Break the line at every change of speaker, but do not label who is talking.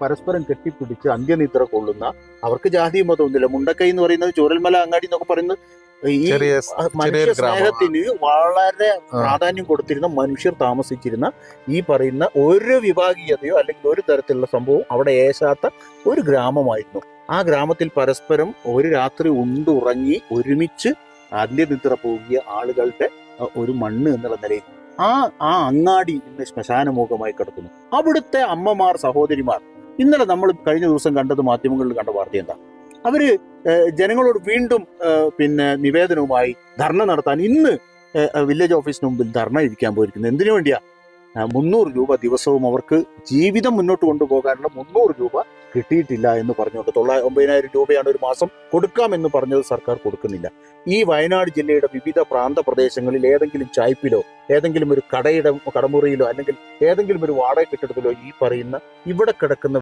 പരസ്പരം കെട്ടിപ്പിടിച്ച് അന്ത്യനിദ്ര കൊള്ളുന്ന അവർക്ക് ജാതി മതമൊന്നുമില്ല മുണ്ടക്കൈ എന്ന് പറയുന്നത് ചോരൽമല അങ്ങാടി എന്നൊക്കെ പറയുന്നത് ഈ മനുഷ്യ സ്നേഹത്തിന് വളരെ പ്രാധാന്യം കൊടുത്തിരുന്ന മനുഷ്യർ താമസിച്ചിരുന്ന ഈ പറയുന്ന ഒരു വിഭാഗീയതയോ അല്ലെങ്കിൽ ഒരു തരത്തിലുള്ള സംഭവം അവിടെ ഏശാത്ത ഒരു ഗ്രാമമായിരുന്നു. ആ ഗ്രാമത്തിൽ പരസ്പരം ഒരു രാത്രി ഉണ്ടുറങ്ങി ഒരുമിച്ച് അന്ത്യനിദ്ര പോകിയ ആളുകളുടെ ഒരു മണ്ണ് എന്നുള്ള നിലയിൽ. ആ ആ അങ്ങാടി ഇന്ന് ശ്മശാനമുഖമായി കിടക്കുന്നു. അവിടുത്തെ അമ്മമാർ സഹോദരിമാർ ഇന്നലെ നമ്മൾ കഴിഞ്ഞ ദിവസം കണ്ടത് മാധ്യമങ്ങളിൽ കണ്ട വാർത്ത എന്താ? അവർ ജനങ്ങളോട് വീണ്ടും പിന്നെ നിവേദനവുമായി ധർണ നടത്താൻ ഇന്ന് വില്ലേജ് ഓഫീസിന് മുമ്പിൽ ധർണ ഇരിക്കാൻ പോയിരിക്കുന്നത് എന്തിനു വേണ്ടിയാ? മുന്നൂറ് രൂപ ദിവസവും അവർക്ക് ജീവിതം മുന്നോട്ട് കൊണ്ടുപോകാനുള്ള മുന്നൂറ് രൂപ കിട്ടിയിട്ടില്ല എന്ന് പറഞ്ഞുകൊണ്ട് തൊള്ളാ ഒമ്പതിനായിരം രൂപയാണ് ഒരു മാസം കൊടുക്കാമെന്ന് പറഞ്ഞത് സർക്കാർ കൊടുക്കുന്നില്ല. ഈ വയനാട് ജില്ലയുടെ വിവിധ പ്രാന്ത പ്രദേശങ്ങളിൽ ഏതെങ്കിലും ചായ്പിലോ ഏതെങ്കിലും ഒരു കടയുടെ കടമുറിയിലോ അല്ലെങ്കിൽ ഏതെങ്കിലും ഒരു വാടക കെട്ടിടത്തിലോ ഈ പറയുന്ന ഇവിടെ കിടക്കുന്ന